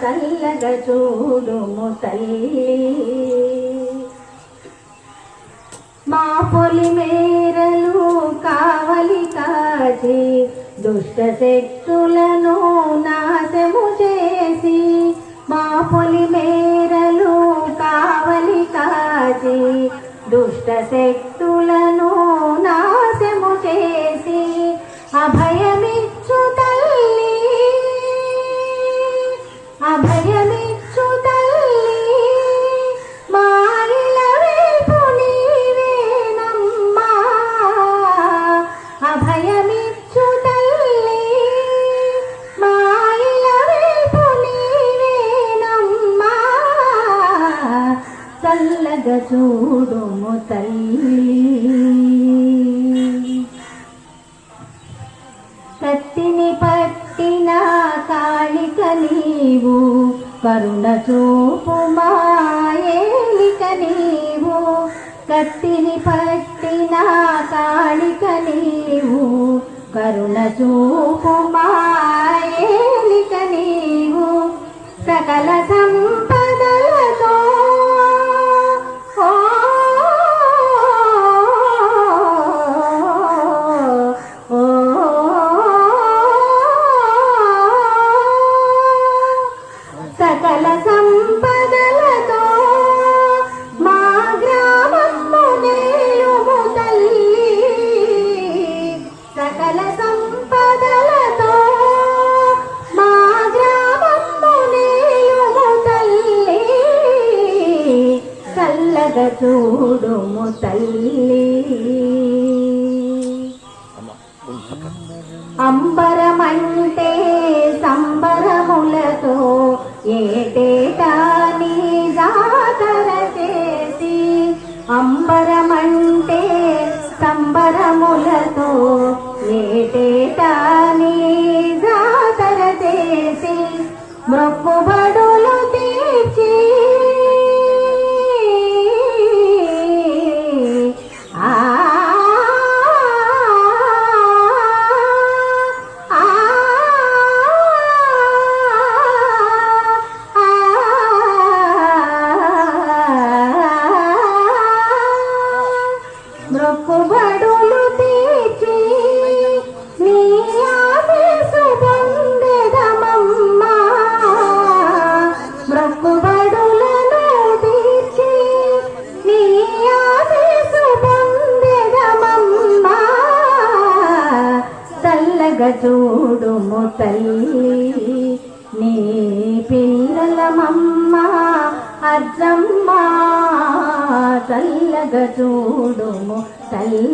చల్లగా చూడుము తల్లి. మా పొలి మేరలు కావలి కాచి దుష్ట శక్తులను నాశము చేసి మా పొలి మేరలు కావలి కాచి దుష్ట శక్తి అభయమిచ్చు తల్లి మాయిల వైపు నీవేనమ్మా అభయమిచ్చు తల్లి మాయిల వైపు నీవేనమ్మా చల్లగా చూడుము తల్లి. నీవు కరుణ చూపు మాయేలిక నీవు కత్తిని పట్టిన కాళిక నీవు కరుణ చూపు మాయేలిక నీవు సకల సకల సంపదలతో మా గ్రామము నేలుము తల్లి. సకల సంపదలతో మా గ్రామము నేలుము తల్లి. చల్లగా చూడుము తల్లి. అంబరమంటే ఏటేటా నీ జాతర చేసి అంబరమంటే సంబరములతో ఏటేటా నీ జాతర చేసి మొక్కుబడులు మొక్కుబడులు తీర్చి నీ ఆశీసు మొక్కుబడులను తీర్చి నీ ఆశీసు పొందెదమమ్మా చూడుము తల్లి నీ పిల్లలమమ్మ. అజ్జమ్మ చల్లగ చూడుము తల్లి.